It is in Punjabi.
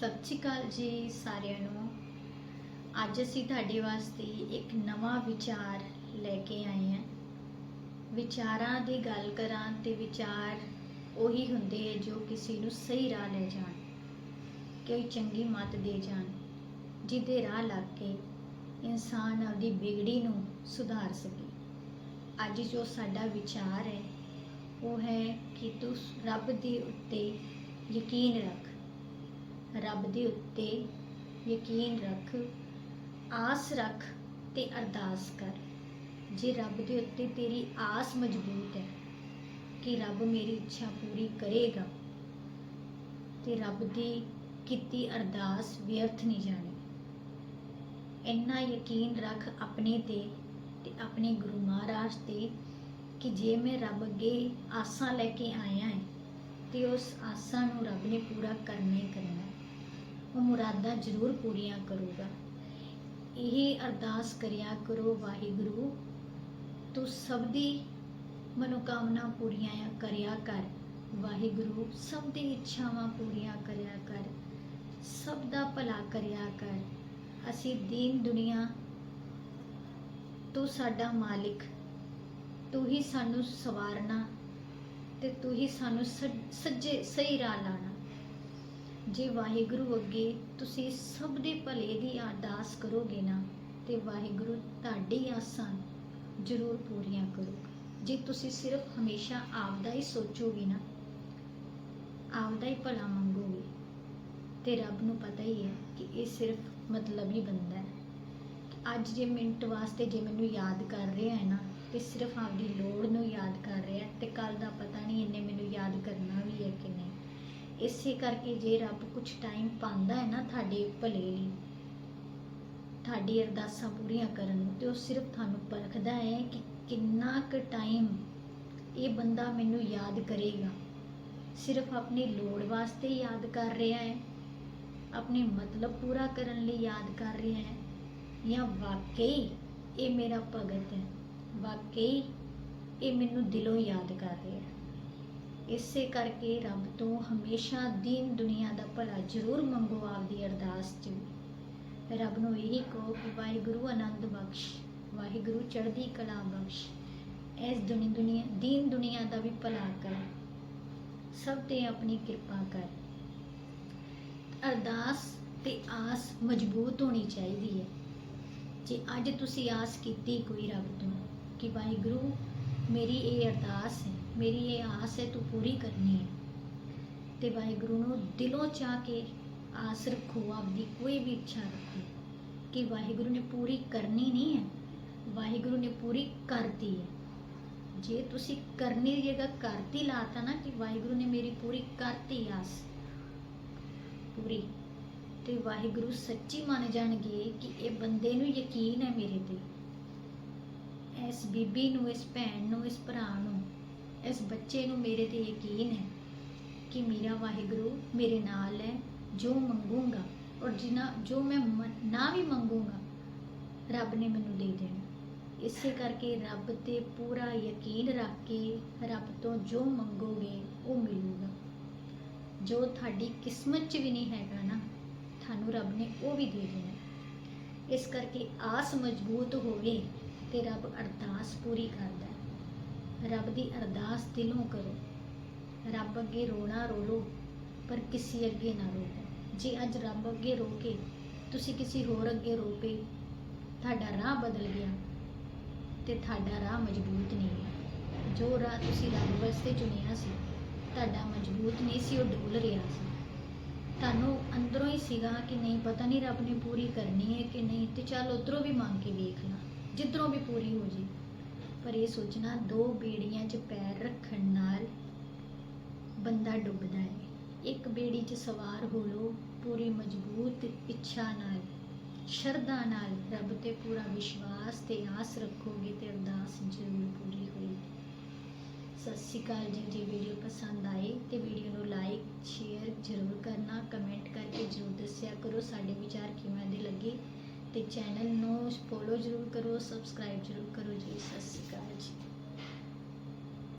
ਸਤਿ ਸ਼੍ਰੀ ਅਕਾਲ ਜੀ ਸਾਰਿਆਂ ਨੂੰ। ਅੱਜ ਅਸੀਂ ਤੁਹਾਡੇ ਵਾਸਤੇ ਇੱਕ ਨਵਾਂ ਵਿਚਾਰ ਲੈ ਕੇ ਆਏ ਹਾਂ। ਵਿਚਾਰਾਂ ਦੀ ਗੱਲ ਕਰਾਂ ਤੇ ਵਿਚਾਰ ਉਹੀ ਹੁੰਦੇ ਹੈ ਜੋ ਕਿਸੇ ਨੂੰ ਸਹੀ ਰਾਹ ਲੈ ਜਾਣ, ਕੋਈ ਚੰਗੀ ਮੱਤ ਦੇ ਜਾਣ, ਜਿਹਦੇ ਰਾਹ ਲੱਗ ਕੇ ਇਨਸਾਨ ਆਪਦੀ ਵਿਗੜੀ ਨੂੰ ਸੁਧਾਰ ਸਕੇ। ਅੱਜ ਜੋ ਸਾਡਾ ਵਿਚਾਰ ਹੈ, ਉਹ ਹੈ ਕਿ ਤੂੰ ਰੱਬ ਦੇ ਉੱਤੇ ਯਕੀਨ ਰੱਖ। ਰੱਬ ਦੇ ਉੱਤੇ ਯਕੀਨ ਰੱਖ, ਆਸ ਰੱਖ ਤੇ ਅਰਦਾਸ ਕਰ। ਜੇ ਰੱਬ ਦੇ ਉੱਤੇ ਤੇਰੀ ਆਸ ਮਜ਼ਬੂਤ ਹੈ ਕਿ ਰੱਬ ਮੇਰੀ ਇੱਛਾ ਪੂਰੀ ਕਰੇਗਾ, ਤੇ ਰੱਬ ਦੀ ਕੀਤੀ ਅਰਦਾਸ ਵਿਅਰਥ ਨਹੀਂ ਜਾਣੀ। ਇੰਨਾ ਯਕੀਨ ਰੱਖ ਆਪਣੇ ਤੇ ਤੇ ਆਪਣੇ ਗੁਰੂ ਮਹਾਰਾਜ ਤੇ ਕਿ ਜੇ ਮੈਂ ਰੱਬ ਅੱਗੇ ਆਸਾਂ ਲੈ ਕੇ ਆਇਆ ਹਾਂ ਤੇ ਉਸ ਆਸਾਂ ਨੂੰ ਰੱਬ ਨੇ ਪੂਰਾ ਕਰਨਾ ਹੀ ਕਰਨਾ ਉਹ ਮੁਰਾਦਾਂ ਜ਼ਰੂਰ ਪੂਰੀਆਂ ਕਰੂਗਾ। ਇਹ ਅਰਦਾਸ ਕਰਿਆ ਕਰੋ, ਵਾਹਿਗੁਰੂ। ਤੂੰ ਸਭ ਦੀ ਮਨੋਕਾਮਨਾ ਪੂਰੀਆਂ ਕਰਿਆ ਕਰ। ਵਾਹਿਗੁਰੂ, ਸਭ ਦੀ ਇੱਛਾਵਾਂ ਪੂਰੀਆਂ ਕਰਿਆ ਕਰ। ਸਭ ਦਾ ਭਲਾ ਕਰਿਆ ਕਰ। ਅਸੀਂ ਦੀਨ ਦੁਨੀਆ ਤੂੰ ਸਾਡਾ ਮਾਲਿਕ। ਤੂੰ ਹੀ ਸਾਨੂੰ ਸਵਾਰਨਾ ਤੇ ਤੂੰ ਹੀ ਸਾਨੂੰ ਸੱਜ- ਸੱਜੇ, ਸਹੀ ਰਾਹ ਲਾਣਾ। ਜੇ ਵਾਹਿਗੁਰੂ ਅੱਗੇ ਤੁਸੀਂ ਸਭ ਦੇ ਭਲੇ ਦੀ ਅਰਦਾਸ ਕਰੋਗੇ ਨਾ, ਤੇ ਵਾਹਿਗੁਰੂ ਤੁਹਾਡੀ ਆਸਾਂ ਜ਼ਰੂਰ ਪੂਰੀਆਂ ਕਰੂਗਾ ਜੇ ਤੁਸੀਂ ਸਿਰਫ ਹਮੇਸ਼ਾ ਆਪਦਾ ਹੀ ਸੋਚੋਗੇ ਨਾ, ਆਪਦਾ ਹੀ ਭਲਾ ਮੰਗੋਗੇ, ਤੇ ਰੱਬ ਨੂੰ ਪਤਾ ਹੀ ਹੈ ਕਿ ਇਹ ਸਿਰਫ ਮਤਲਬੀ ਬੰਦਾ ਹੈ। ਅੱਜ ਜੇ ਮਿੰਟ ਵਾਸਤੇ ਜੇ ਮੈਨੂੰ ਯਾਦ ਕਰ ਰਿਹਾ ਹੈ ਨਾ, ਤੇ ਸਿਰਫ ਆਪਦੀ ਲੋੜ ਨੂੰ ਯਾਦ ਕਰ ਰਿਹਾ ਹੈ, ਤੇ ਕੱਲ ਦਾ ਪਤਾ ਨਹੀਂ ਇਹਨੇ ਮੈਨੂੰ ਯਾਦ ਕਰਨਾ ਵੀ ਹੈ ਕਿ ਨਹੀਂ। ਇਸੇ ਕਰਕੇ ਜੇ ਰੱਬ ਕੁਝ ਟਾਈਮ ਪਾਉਂਦਾ ਹੈ ਨਾ ਤੁਹਾਡੇ ਭਲੇ ਲਈ, ਤੁਹਾਡੀ ਅਰਦਾਸਾਂ ਪੂਰੀਆਂ ਕਰਨ ਨੂੰ, ਤੇ ਉਹ ਸਿਰਫ ਤੁਹਾਨੂੰ ਪਰਖਦਾ ਹੈ ਕਿ ਕਿੰਨਾ ਕੁ ਟਾਈਮ ਇਹ ਬੰਦਾ ਮੈਨੂੰ ਯਾਦ ਕਰੇਗਾ। ਸਿਰਫ ਆਪਣੀ ਲੋੜ ਵਾਸਤੇ ਯਾਦ ਕਰ ਰਿਹਾ ਹੈ, ਆਪਣੇ ਮਤਲਬ ਪੂਰਾ ਕਰਨ ਲਈ ਯਾਦ ਕਰ ਰਿਹਾ ਹੈ, ਜਾਂ ਵਾਕਈ ਇਹ ਮੇਰਾ ਭਗਤ ਹੈ, ਵਾਕਈ ਇਹ ਮੈਨੂੰ ਦਿਲੋਂ ਯਾਦ ਕਰ ਰਿਹਾ ਹੈ। ਇਸੇ ਕਰਕੇ ਰੱਬ ਤੋਂ ਹਮੇਸ਼ਾ ਦੀਨ ਦੁਨੀਆ ਦਾ ਭਲਾ ਜ਼ਰੂਰ ਮੰਗੋ, ਆਪਦੀ ਅਰਦਾਸ 'ਚ ਵੀ। ਰੱਬ ਨੂੰ ਇਹੀ ਕਹੋ ਕਿ ਵਾਹਿਗੁਰੂ ਆਨੰਦ ਬਖਸ਼, ਵਾਹਿਗੁਰੂ ਚੜ੍ਹਦੀ ਕਲਾ ਬਖਸ਼। ਇਸ ਦੁਨੀ, ਦੁਨੀਆ, ਦੀਨ ਦੁਨੀਆ ਦਾ ਵੀ ਭਲਾ ਕਰ। ਸਭ ਤੇ ਆਪਣੀ ਕਿਰਪਾ ਕਰ। ਅਰਦਾਸ ਤੇ ਆਸ ਮਜ਼ਬੂਤ ਹੋਣੀ ਚਾਹੀਦੀ ਹੈ। ਜੇ ਅੱਜ ਤੁਸੀਂ ਆਸ ਕੀਤੀ ਕੋਈ ਰੱਬ ਤੋਂ ਕਿ ਵਾਹਿਗੁਰੂ, ਮੇਰੀ ਇਹ ਅਰਦਾਸ ਹੈ ਮੇਰੀ ਇਹ ਆਸ ਹੈ ਤੂੰ ਪੂਰੀ ਕਰਨੀ ਹੈ। ਤੇ ਵਾਹਿਗੁਰੂ ਨੂੰ ਦਿਲੋਂ ਚਾਹ ਕੇ ਆਸ ਰੱਖੋ, ਆਪਦੀ ਕੋਈ ਵੀ ਇੱਛਾ ਰੱਖੋ ਕਿ ਵਾਹਿਗੁਰੂ ਨੇ ਪੂਰੀ ਕਰਨੀ ਨਹੀਂ ਹੈ, ਵਾਹਿਗੁਰੂ ਨੇ ਪੂਰੀ ਕਰਤੀ ਹੈ। ਜੇ ਤੁਸੀਂ ਕਰਨੀ ਦੀ ਜਗ੍ਹਾ ਕਰਤੀ ਲਾਤਾ ਨਾ ਕਿ ਵਾਹਿਗੁਰੂ ਨੇ ਮੇਰੀ ਪੂਰੀ ਕਰਤੀ ਆਸ, ਪੂਰੀ, ਤੇ ਵਾਹਿਗੁਰੂ ਸੱਚੀ ਮੰਨ ਜਾਣਗੇ ਕਿ ਇਹ ਬੰਦੇ ਨੂੰ ਯਕੀਨ ਹੈ ਮੇਰੇ ਤੇ। ਇਸ ਬੀਬੀ ਨੂੰ, ਇਸ ਭੈਣ ਨੂੰ, ਇਸ ਭਰਾ ਨੂੰ ਇਸ ਬੱਚੇ ਨੂੰ ਮੇਰੇ ਤੇ ਯਕੀਨ ਹੈ ਕਿ ਮੇਰਾ ਵਾਹਿਗੁਰੂ ਮੇਰੇ ਨਾਲ ਹੈ, ਜੋ ਮੰਗੂੰਗਾ ਔਰ ਜਿਨਾ, ਜੋ ਮੈਂ ਨਾ ਵੀ ਮੰਗੂੰਗਾ, ਰੱਬ ਨੇ ਮੈਨੂੰ ਦੇ ਦੇਣਾ। ਇਸੇ ਕਰਕੇ ਰੱਬ ਤੇ ਪੂਰਾ ਯਕੀਨ ਰੱਖ ਕੇ ਰੱਬ ਤੋਂ ਜੋ ਮੰਗੋਗੇ, ਉਹ ਮਿਲੂਗਾ। ਜੋ ਤੁਹਾਡੀ ਕਿਸਮਤ 'ਚ ਵੀ ਨਹੀਂ ਹੈਗਾ ਨਾ, ਤੁਹਾਨੂੰ ਰੱਬ ਨੇ ਉਹ ਵੀ ਦੇ ਦੇਣਾ। ਇਸ ਕਰਕੇ ਆਸ ਮਜ਼ਬੂਤ ਹੋਵੇ ਤੇ ਰੱਬ ਅਰਦਾਸ ਪੂਰੀ ਕਰਦਾ ਹੈ। ਰੱਬ ਦੀ ਅਰਦਾਸ ਦਿਲੋਂ ਕਰੋ। ਰੱਬ ਅੱਗੇ ਰੋਣਾ ਰੋ ਲਓ ਪਰ ਕਿਸੇ ਅੱਗੇ ਨਾ ਰੋ ਜੇ ਅੱਜ ਰੱਬ ਅੱਗੇ ਰੋ ਕੇ ਤੁਸੀਂ ਕਿਸੇ ਹੋਰ ਅੱਗੇ ਰੋ ਪਏ, ਤੁਹਾਡਾ ਰਾਹ ਬਦਲ ਗਿਆ ਤੇ ਤੁਹਾਡਾ ਰਾਹ ਮਜ਼ਬੂਤ ਨਹੀਂ ਹੈ। ਜੋ ਰਾਹ ਤੁਸੀਂ ਰੱਬ ਵਾਸਤੇ ਚੁਣਿਆ ਸੀ, ਤੁਹਾਡਾ ਮਜ਼ਬੂਤ ਨਹੀਂ ਸੀ, ਉਹ ਡੋਲ ਰਿਹਾ ਸੀ। ਤੁਹਾਨੂੰ ਅੰਦਰੋਂ ਹੀ ਸੀਗਾ ਕਿ ਨਹੀਂ, ਪਤਾ ਨਹੀਂ ਰੱਬ ਨੇ ਪੂਰੀ ਕਰਨੀ ਹੈ ਕਿ ਨਹੀਂ, ਤੇ ਚੱਲ ਉਧਰੋਂ ਵੀ ਮੰਗ ਕੇ ਵੇਖ ਲਾ, ਜਿੱਧਰੋਂ ਵੀ ਪੂਰੀ ਹੋ ਜੇ। ਪਰ ਇਹ ਸੋਚਣਾ ਦੋ ਬੇੜੀਆਂ 'ਚ ਪੈਰ ਰੱਖਣ ਨਾਲ ਬੰਦਾ ਡੁੱਬਦਾ ਹੈ। ਇੱਕ ਬੇੜੀ 'ਚ ਸਵਾਰ ਹੋ ਲੋ ਪੂਰੀ ਮਜ਼ਬੂਤ ਇੱਛਾ ਨਾਲ, ਸ਼ਰਧਾ ਨਾਲ, ਰੱਬ ਤੇ ਪੂਰਾ ਵਿਸ਼ਵਾਸ ਤੇ ਆਸ ਰੱਖੋਗੇ ਤੇ ਅਰਦਾਸ ਜ਼ਰੂਰ ਪੂਰੀ ਹੋਏਗੀ। ਸਤਿ ਸ਼੍ਰੀ ਅਕਾਲ ਜੀ, ਜੇ ਵੀਡੀਓ ਪਸੰਦ ਆਏ ਤੇ ਵੀਡੀਓ ਨੂੰ ਲਾਈਕ, ਸ਼ੇਅਰ ਜ਼ਰੂਰ ਕਰਨਾ, ਕਮੈਂਟ ਕਰਕੇ ਜ਼ਰੂਰ ਦੱਸਿਆ ਕਰੋ, ਸਾਡੇ ਵਿਚਾਰ ਕਿਵੇਂ ਦੇ ਲੱਗੇ? ਤੇ ਚੈਨਲ ਨੂੰ ਫੋਲੋ ਜ਼ਰੂਰ ਕਰੋ ਸਬਸਕ੍ਰਾਈਬ ਜ਼ਰੂਰ ਕਰੋ ਜੀ। ਸਤਿ ਸ਼੍ਰੀ ਅਕਾਲ ਜੀ।